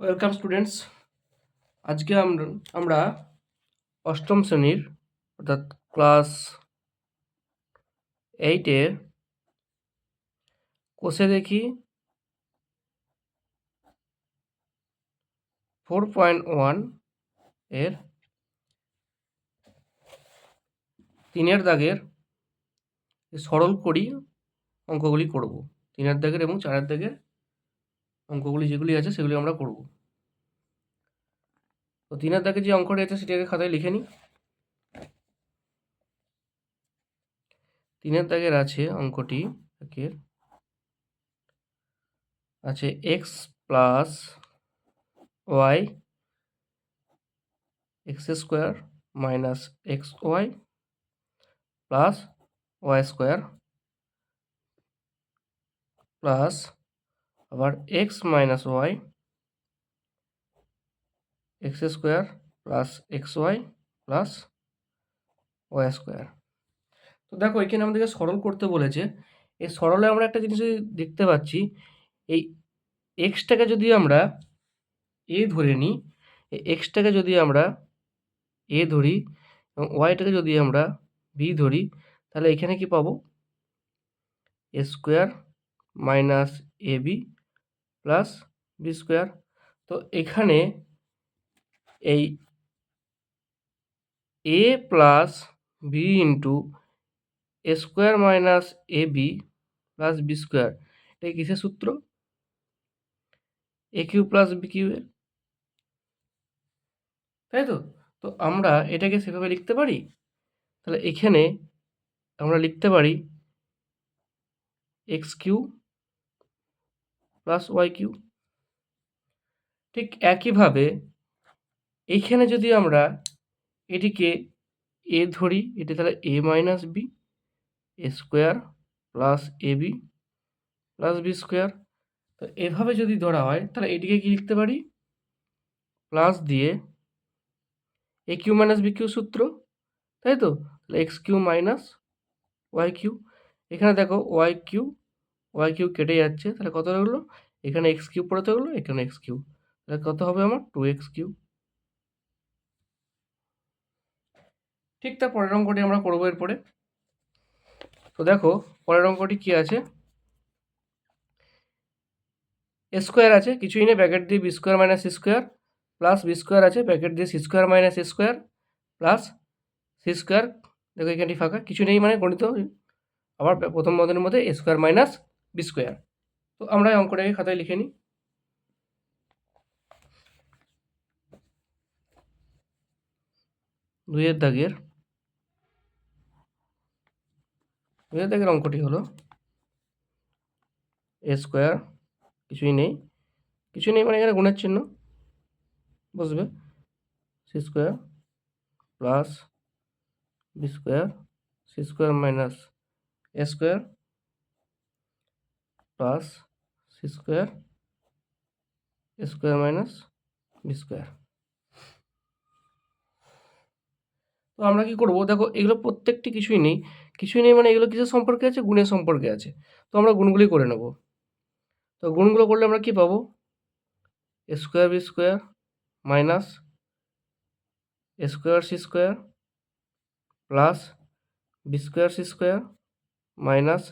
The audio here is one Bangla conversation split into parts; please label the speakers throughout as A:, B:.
A: ওয়েলকাম স্টুডেন্টস আজকে আমরা অষ্টম শ্রেণির, অর্থাৎ ক্লাস এইটের কোষে দেখি ফোর পয়েন্ট ওয়ানের তিনের দাগের সরল করি অঙ্কগুলি করব। তিনের দাগের এবং চারের দাগের অঙ্কগুলি যেগুলি আছে সেগুলি আমরা করব। তো তিনের দাগে যে অঙ্কটি আছে সেটাকে খাতায় লিখে নিই। তিনের দাগের আছে অঙ্কটি আছে x plus y x square minus x y plus y square plus আবার x minus y x square plus x y plus y square তো দেখো, এখানে আমাদেরকে সরল করতে বলেছে। এই সরলে আমরা একটা জিনিস দেখতে পাচ্ছি, এই এক্সটাকে যদি আমরা এ ধরে নিই, এই এক্সটাকে যদি আমরা এ ধরি এবং ওয়াইটাকে যদি আমরা বি ধরি, তাহলে এখানে কি পাবো? A square minus a b plus b square. তো এখানে এই a plus b into a square minus a b plus b square. এটা কিসের সূত্র? এ কিউ প্লাস বি কিউয়ের তাই তো? তো আমরা এটাকে সেভাবে লিখতে পারি? তাহলে এখানে আমরা লিখতে পারি x cube plus y cube ঠিক একইভাবে এইখানে যদি আমরা এটিকে এ ধরি, এটি তাহলে a minus b a square plus a b plus b square তো এভাবে যদি ধরা হয়, তাহলে এটিকে কি লিখতে পারি? প্লাস দিয়ে a cube minus b cube সূত্র, তাই তো? তাহলে x cube minus y cube এখানে দেখো ওয়াই কিউ ওয়াই কিউ কেটে যাচ্ছে, তাহলে কত হলো? এখানে এক্স কিউ পড়ে থাকল এখানে এক্স কিউ তাহলে কত হবে আমার? টু এক্স কিউ ঠিক তার পরের অঙ্কটি আমরা করব এরপরে। তো দেখো, পরের অঙ্কটি কী আছে? স্কোয়ার আছে, কিছুই নেই ব্যাকেট দিয়ে b square minus square plus b square আছে ব্যাকেট দিয়ে c square minus square plus c square দেখো এখানটি ফাঁকা, কিছু নেই মানে গণিত। আবার প্রথম পদের মধ্যে স্কোয়ার মাইনাস বি স্কোয়ার তো আমরা এই অঙ্কটাকে খাতায় লিখে নিই। দুইয়ের দাগের দুইয়ের দাগের অঙ্কটি হলো এ স্কোয়ার কিছুই নেই। কিছু নেই মানে এখানে গুণের চিহ্ন বসবে c square plus b square c square minus a square plus c square square minus b square তো আমরা কি করব? দেখো, এগুলো প্রত্যেকটি কিছুই নেই। কিছুই নেই মানে এগুলো কিসের সম্পর্কে আছে? গুণের সম্পর্কে আছে। তো আমরা গুণগুলি করে নেব। তো গুণগুলো করলে আমরা কি পাবো? Square b square minus square c square plus b square c square minus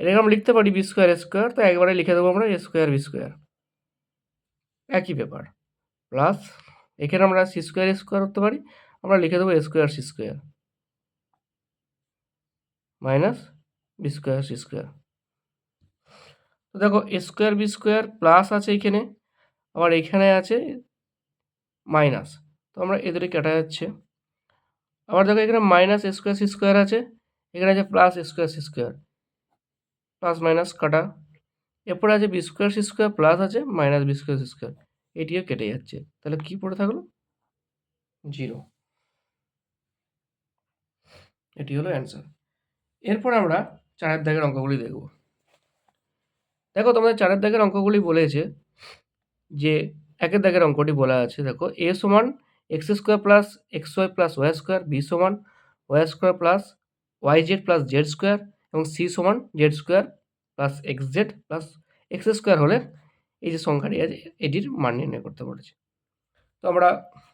A: এটাকে আমরা লিখতে পারি বি স্কোয়ার স্কোয়ার তো একবারে লিখে দেবো আমরা স্কোয়ার বি স্কোয়ার একই ব্যাপার। প্লাস এখানে আমরা সি স্কোয়ার স্কোয়ার করতে পারি, আমরা লিখে দেবো square c square minus b square c square তো দেখো স্কোয়ার বি স্কোয়ার প্লাস আছে এখানে, আবার এখানে আছে মাইনাস তো আমরা এদের কেটা যাচ্ছে। আবার দেখো এখানে মাইনাস স্কোয়ার সি স্কোয়ার আছে, এখানে আছে plus square c square plus minus কাটা। এরপরে আছে b square c square plus আছে minus b square c square এটিও কেটে যাচ্ছে। তাহলে কি পড়ে থাকল? জিরো এটি হলো অ্যান্সার এরপর আমরা চারের দাগের অঙ্কগুলি দেখব। দেখো, তোমাদের চারের দাগের অঙ্কগুলি বলেছে যে, একের দাগের অঙ্কটি বলা আছে। দেখো এ সমান x square plus x y plus y square b সমান y square plus y z plus z square এবং সি সমান z square plus x z plus x square হলে এই যে সংখ্যাটি আছে, এটির মান নির্ণয় করতে বলেছে। তো আমরা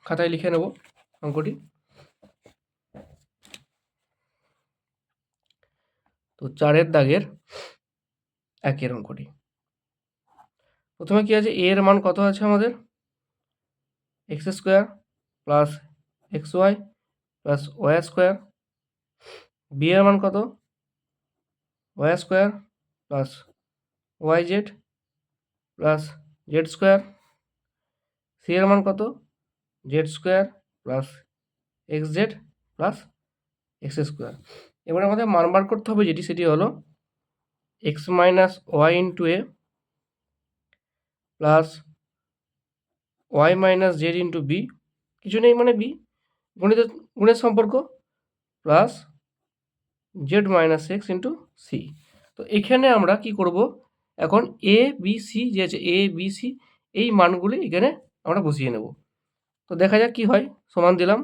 A: খাতায় লিখে নেব অঙ্কটি। তো চারের দাগের একের অঙ্কটি। প্রথমে কি আছে? এর মান কত আছে আমাদের? X square plus x y plus y square b এর মান কত? Y square plus y z plus z square c এর মান কত? Z square plus x z plus x square এবার আমাদের মান বার করতে হবে যেটি, সেটি হলো x minus y into a plus y minus z into b কিছু নেই মানে বি গণিত গুণের সম্পর্ক plus z minus x into c তো এখানে আমরা কি করব? এখন এ বি সি যে আছে এ বি সি এই মানগুলি এখানে আমরা বসিয়ে নেব। তো দেখা যাক কি হয়। সমান দিলাম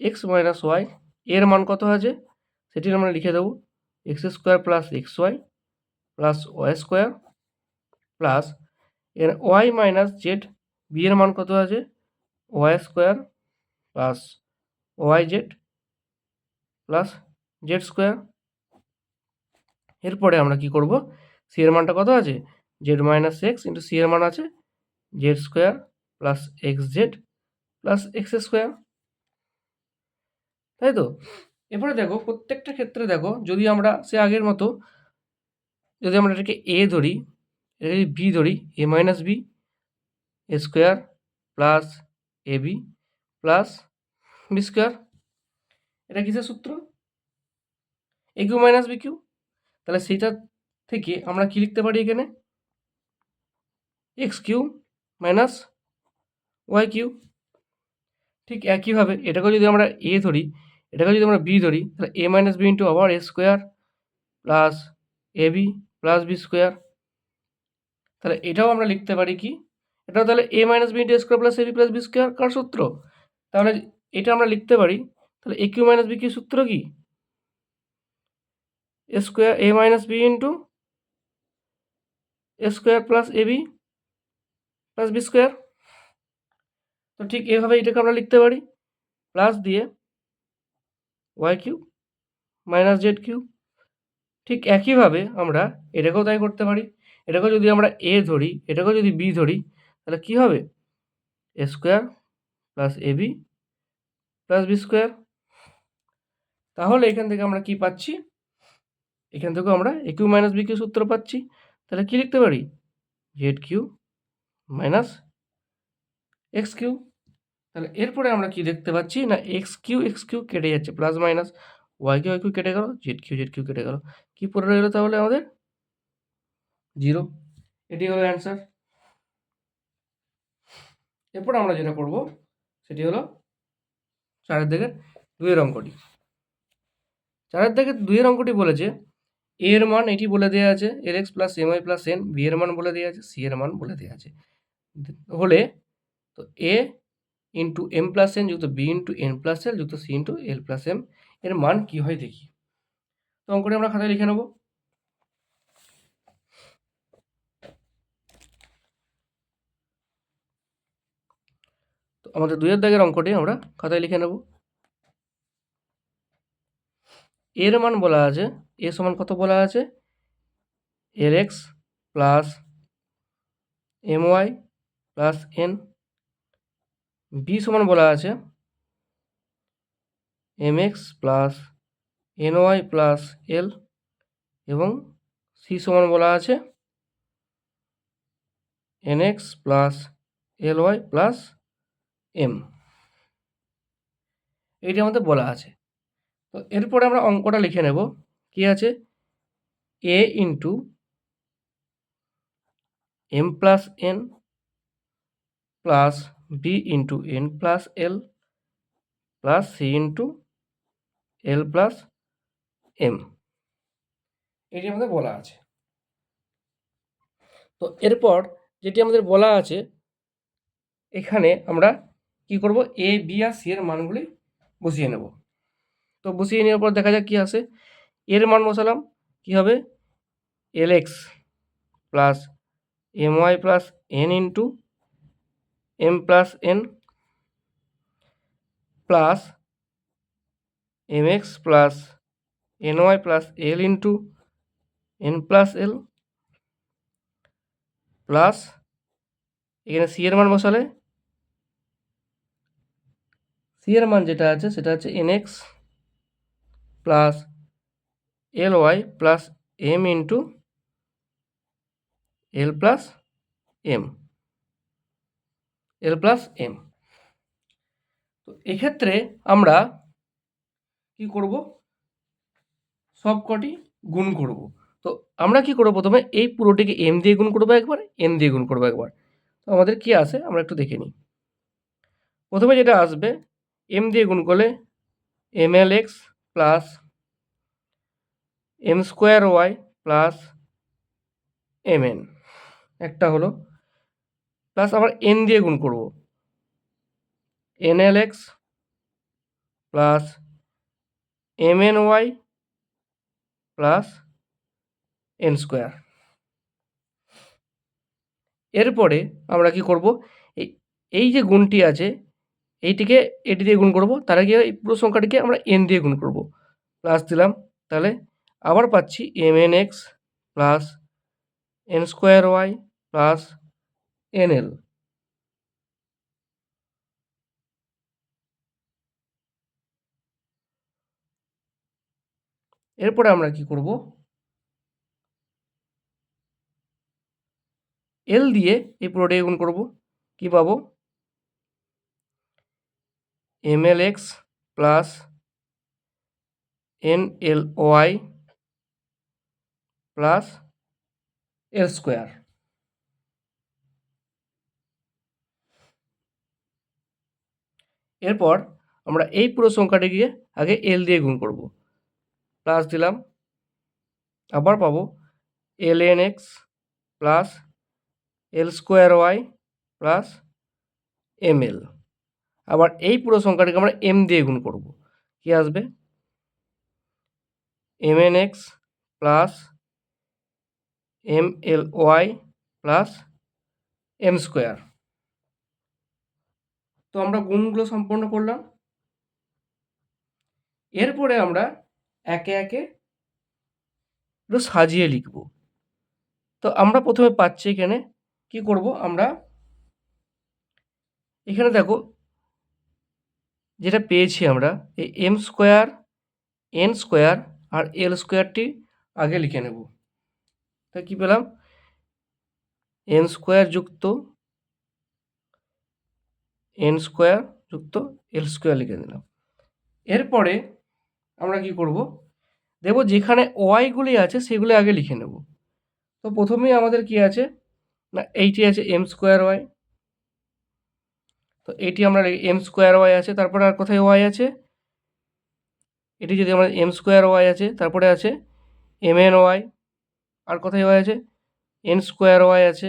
A: এক্স মাইনাস ওয়াই এর মান কত আছে? সেটি আমরা লিখে দেবো। X square plus x y plus y square plus এর ওয়াই মাইনাস জেড বি এর মান কত আছে? Y square plus y z plus z square এরপরে আমরা কি করব? সি এর মানটা কত আছে? Z minus x into c এর মান আছে। Z square plus x z plus x square তাই তো? এরপরে দেখো, প্রত্যেকটা ক্ষেত্রে দেখো, যদি আমরা সে আগের মতো, যদি আমরা এটাকে এ ধরি এটা যদি বি ধরি a minus b a square plus a b plus b square এটা কিসের সূত্র? A cube minus b cube তাহলে সেইটা থেকে আমরা কি লিখতে পারি এখানে? X cube minus y cube ঠিক একইভাবে এটাকেও যদি আমরা এ ধরি এটাকে যদি আমরা বি ধরি, তাহলে এ মাইনাস বি ইন্টু আবার a square plus a b plus b square তাহলে এটাও আমরা লিখতে পারি কি? এটাও তাহলে a minus b into square plus a b plus b square কার সূত্র? তাহলে এটা আমরা লিখতে পারি, তাহলে a cube minus b cube সূত্র কি? Square a minus b into square plus a b plus b square. তো ঠিক এভাবে এটাকে আমরা লিখতে পারি। প্লাস দিয়ে y cube minus z cube ঠিক একইভাবে আমরা এটাকেও তাই করতে পারি। এটাকেও যদি আমরা এ ধরি, এটাকেও যদি বি ধরি, তাহলে কী হবে? A square plus a b plus b square. তাহলে এখান থেকে আমরা কি পাচ্ছি? এখান থেকেও আমরা a cube minus b cube সূত্র পাচ্ছি। তাহলে কী লিখতে পারি? Z cube minus x cube তাহলে এরপরে আমরা কি দেখতে পাচ্ছি? না এক্স কিউ এক্স কিউ কেটে যাচ্ছে plus minus y cube y cube কেটে গেল জেড কিউ জেড কিউ কেটে গেল। কী পড়ে রইল তাহলে আমাদের? জিরো এটি হলো অ্যান্সার এরপর আমরা যেটা করব সেটি হলো চারের দিকে দুইয়ের অঙ্কটি। চারের দিকে দুইয়ের অঙ্কটি বলেছে এর মান এটি বলে দেওয়া আছে l x plus m i plus n b এর মান বলে দেওয়া আছে সি এর মান বলে দেওয়া আছে। হলে তো a into m plus n যুক্ত b into n plus l যুক্ত c into l plus m এর মান কী হয় দেখি। তো অঙ্কটি আমরা খাতায় লিখে নেব। তো আমাদের দুইয়ের দাগের অঙ্কটি আমরা খাতায় লিখে নেব। এর মান বলা আছে, এ সমান কত বলা আছে? L x plus m y plus n b সমান বলা আছে m x plus n y plus l এবং সি সমান বলা আছে n x plus l y plus m এইটি আমাদের বলা আছে। তো এরপরে আমরা অঙ্কটা লিখে নেব। কি আছে? A into m plus n plus b into n plus l plus c into l plus m এটি আমাদের বলা আছে। তো এরপর যেটি আমাদের বলা আছে, এখানে আমরা কি করব? এ বি আর সি এর মানগুলি বসিয়ে নেব। তো বসিয়ে নেওয়ার পর দেখা যাক কী আসে। এর মান বসালাম, কী হবে? L x plus m y plus n into m plus n plus m x plus n y plus l into n plus l plus এখানে সি এর মান বসালে সি এর মান যেটা আছে সেটা হচ্ছে n x plus l y plus m into l plus m. L plus m. তো এক্ষেত্রে আমরা কি করব? সবকটি গুণ করব। তো আমরা কি করব প্রথমে? এই পুরোটিকে এম দিয়ে গুণ করব একবার, এন দিয়ে গুণ করব একবার। তো আমাদের কি আসে আমরা একটু দেখে নিই। প্রথমে যেটা আসবে, এম দিয়ে গুণ করলে m l x plus m square y plus m n. একটা হলো, প্লাস আবার এন দিয়ে গুণ করব। N l x plus m n y plus n square. এরপরে আমরা কি করব? এই যে গুণটি আছে এইটিকে এটি দিয়ে গুণ করব। তার আগে এই পুরো সংখ্যাটিকে আমরা এন দিয়ে গুণ করব। প্লাস দিলাম, তাহলে আবার পাচ্ছি m n x plus n square y plus n l এরপরে আমরা কি করব? এল দিয়ে এই পুরোটাকে গুণ করব। কি পাবো? M l x plus n l y plus l square. এরপর আমরা এই পুরো সংখ্যাটিকে আগে এল দিয়ে গুণ করব। প্লাস দিলাম, আবার পাবো l n x plus l square y plus m l. আবার এই পুরো সংখ্যাটিকে আমরা এম দিয়ে গুণ করব। কি আসবে? M n x plus m l y plus m square তো আমরা গুণগুলো সম্পন্ন করলাম। এরপরে আমরা একে একে সাজিয়ে লিখব। তো আমরা প্রথমে পাচ্ছি এখানে কি করব? আমরা এখানে দেখো যেটা পেয়েছি আমরা, এই এম স্কোয়ার এন স্কোয়ার আর এল স্কোয়ারটি আগে লিখে নেব। তা কী পেলাম? এন স্কোয়ার যুক্ত এন স্কোয়ার যুক্ত এল স্কোয়ার লিখে দিলাম এরপরে আমরা কি করব? দেব যেখানে ওয়াইগুলি আছে সেগুলি আগে লিখে নেব। তো প্রথমেই আমাদের কি আছে? না, এইটি আছে এম স্কোয়ার ওয়াই তো এটি আমরা এম স্কোয়ার ওয়াই আছে, তারপরে আর কোথায় ওয়াই আছে? এটি যদি আমাদের এম স্কোয়ার ওয়াই আছে, তারপরে আছে এম এন ওয়াই আর কোথায় ওয়াই আছে? এন স্কোয়ার ওয়াই আছে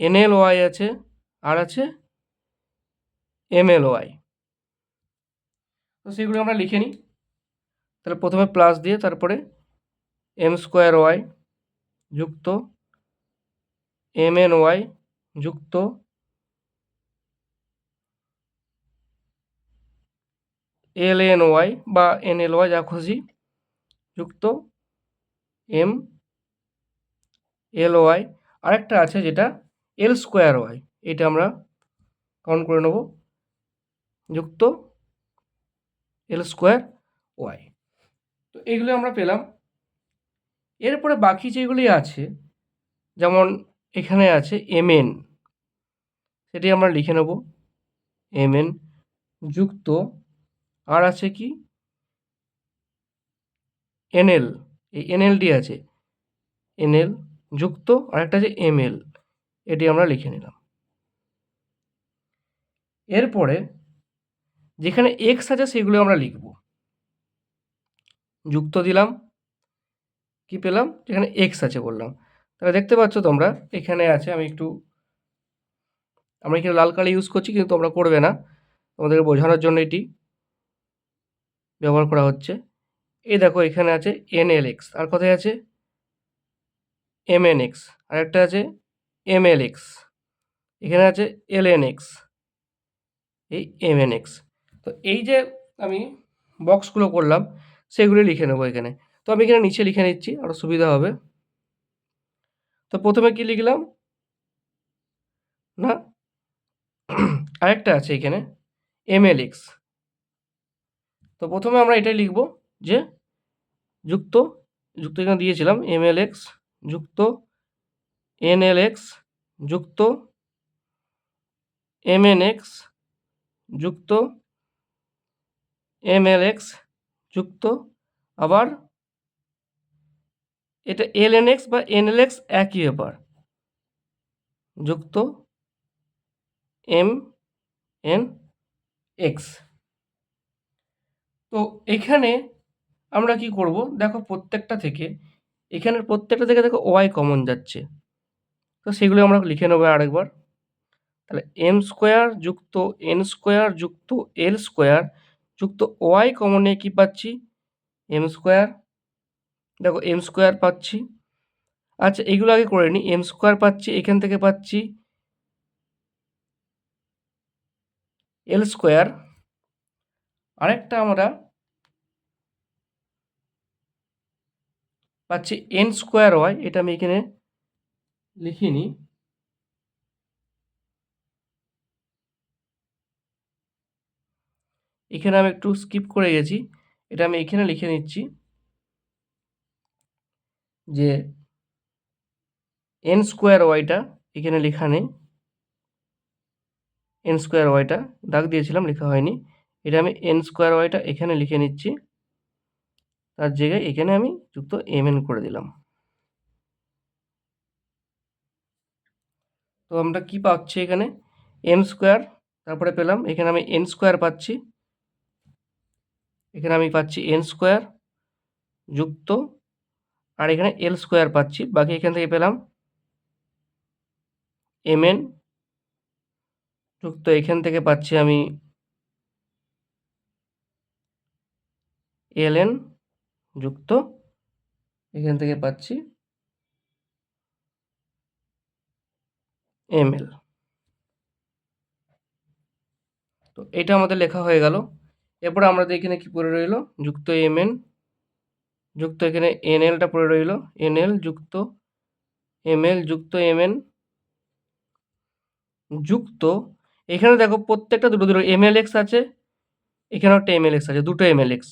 A: এন এল ওয়াই আছে, আর আছে এম এল ওয়াই তো সেগুলো আমরা লিখে নিই। তাহলে প্রথমে প্লাস দিয়ে তারপরে এম স্কোয়ার ওয়াই যুক্ত এম এন ওয়াই যুক্ত এল, এন, ওয়াই বা এন, এল, ওয়াই যা খুশি, যুক্ত, এম, এল, ওয়াই। আরেকটা আছে যেটা এল স্কোয়ার ওয়াই, এটা আমরা কাউন্ট করে নেব। যুক্ত এল স্কোয়ার ওয়াই। তো এইগুলো আমরা পেলাম। এরপরে বাকি যেগুলি আছে, যেমন এখানে আছে এম, এন, সেটি আমরা লিখে নেব। এম, এন, যুক্ত আর আছে কি? এনএল, এই এনএলডি আছে। এনএল যুক্ত আর একটা আছে এমএল, এটি আমরা লিখে নিলাম। এরপরে যেখানে এক্স আছে সেগুলো আমরা লিখব। যুক্ত দিলাম। কি পেলাম? যেখানে এক্স আছে বললাম। তাহলে দেখতে পাচ্ছ তোমরা, এখানে আছে, আমি একটু, আমরা এখানে লাল কালি ইউজ করছি, কিন্তু তোমরা করবে না। তোমাদেরকে বোঝানোর জন্য এটি। ব্যবহার করা হচ্ছে। এই দেখো এখানে আছে এন এল এক্স আর কোথায় আছে? এম এন এক্স আর একটা আছে এম এল এক্স এখানে আছে এল এন এক্স এই এম এন এক্স তো এই যে আমি বক্সগুলো করলাম, সেগুলি লিখে নেব এখানে। তো আমি এখানে নিচে লিখে নিচ্ছি আরও সুবিধা হবে। তো প্রথমে কি লিখলাম? না, আরেকটা আছে এখানে এম এল এক্স তো প্রথমে আমরা এটাই লিখব যে যুক্ত যুক্ত এখানে দিয়েছিলাম এম এক্স যুক্ত এন এল এক্স যুক্ত এম এন এক্স যুক্ত এম এল এক্স যুক্ত, আবার এটা এল এন এক্স বা এন এল এক্স একই ব্যাপার। যুক্ত এম এন এক্স তো এখানে আমরা কি করব? দেখো প্রত্যেকটা থেকে, এখানের প্রত্যেকটা থেকে দেখো ওয়াই কমন যাচ্ছে। তো সেগুলো আমরা লিখে নেব আরেকবার। তাহলে এম স্কোয়ার যুক্ত এন স্কোয়ার যুক্ত এল স্কোয়ার যুক্ত ওয়াই কমনে কি পাচ্ছি? এম স্কোয়ার দেখো এম স্কোয়ার পাচ্ছি। আচ্ছা এগুলো আগে করে নিই এম স্কোয়ার পাচ্ছি, এখান থেকে পাচ্ছি এল স্কোয়ার আরেকটা আমরা পাচ্ছি এন স্কোয়ার ওয়াই এটা আমি এখানে লিখিনি। এখানে আমি একটু স্কিপ করে গেছি, এটা আমি এখানে লিখে নিচ্ছি যে এন স্কোয়ার ওয়াইটা এখানে লেখা নেই। এন স্কোয়ার ওয়াইটা দাগ দিয়েছিলাম, লেখা হয়নি। এটা আমি এন স্কোয়ার ওয়াইটা এখানে লিখে নিচ্ছি। তার জায়গায় এখানে আমি যুক্ত এম এন করে দিলাম। তো আমরা কি পাচ্ছি এখানে? এম স্কোয়ার তারপরে পেলাম, এখানে আমি এন স্কোয়ার পাচ্ছি। এখানে আমি পাচ্ছি এন স্কোয়ার যুক্ত, আর এখানে এল স্কোয়ার পাচ্ছি। বাকি এখান থেকে পেলাম এম এন যুক্ত, এখান থেকে পাচ্ছি আমি এল এন যুক্ত। এখান থেকে পাচ্ছি এম এল। তো এটা আমাদের লেখা হয়ে গেল। এরপর আমাদের এখানে কি পড়ে রইল? যুক্ত এম এন। যুক্ত এখানে এন এলটা পড়ে রইল। এন এল যুক্ত এম এল যুক্ত এম এন। যুক্ত। এখানে দেখো প্রত্যেকটা দুটো দুটো এম এল এক্স আছে। এখানেও একটা এম এল এক্স আছে, দুটো এম এল এক্স।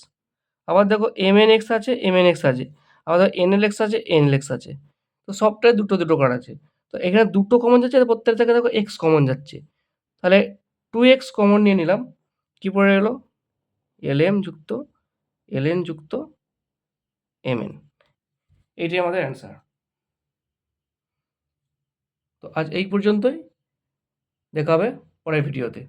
A: আবার দেখো এম এন এক্স আছে এম এন এক্স আছে। আবার দেখো এন এল এক্স আছে এন এল এক্স আছে। তো সবটাই দুটো দুটো কার্ড আছে। তো এখানে দুটো কমন যাচ্ছে প্রত্যেক থেকে দেখো এক্স কমন যাচ্ছে। তাহলে টু এক্স কমন নিয়ে নিলাম। কী পড়ে এলো এল এম যুক্ত এল এন যুক্ত এম এন এটি আমাদের অ্যান্সার তো আজ এই পর্যন্তই। দেখা হবে পরের ভিডিওতে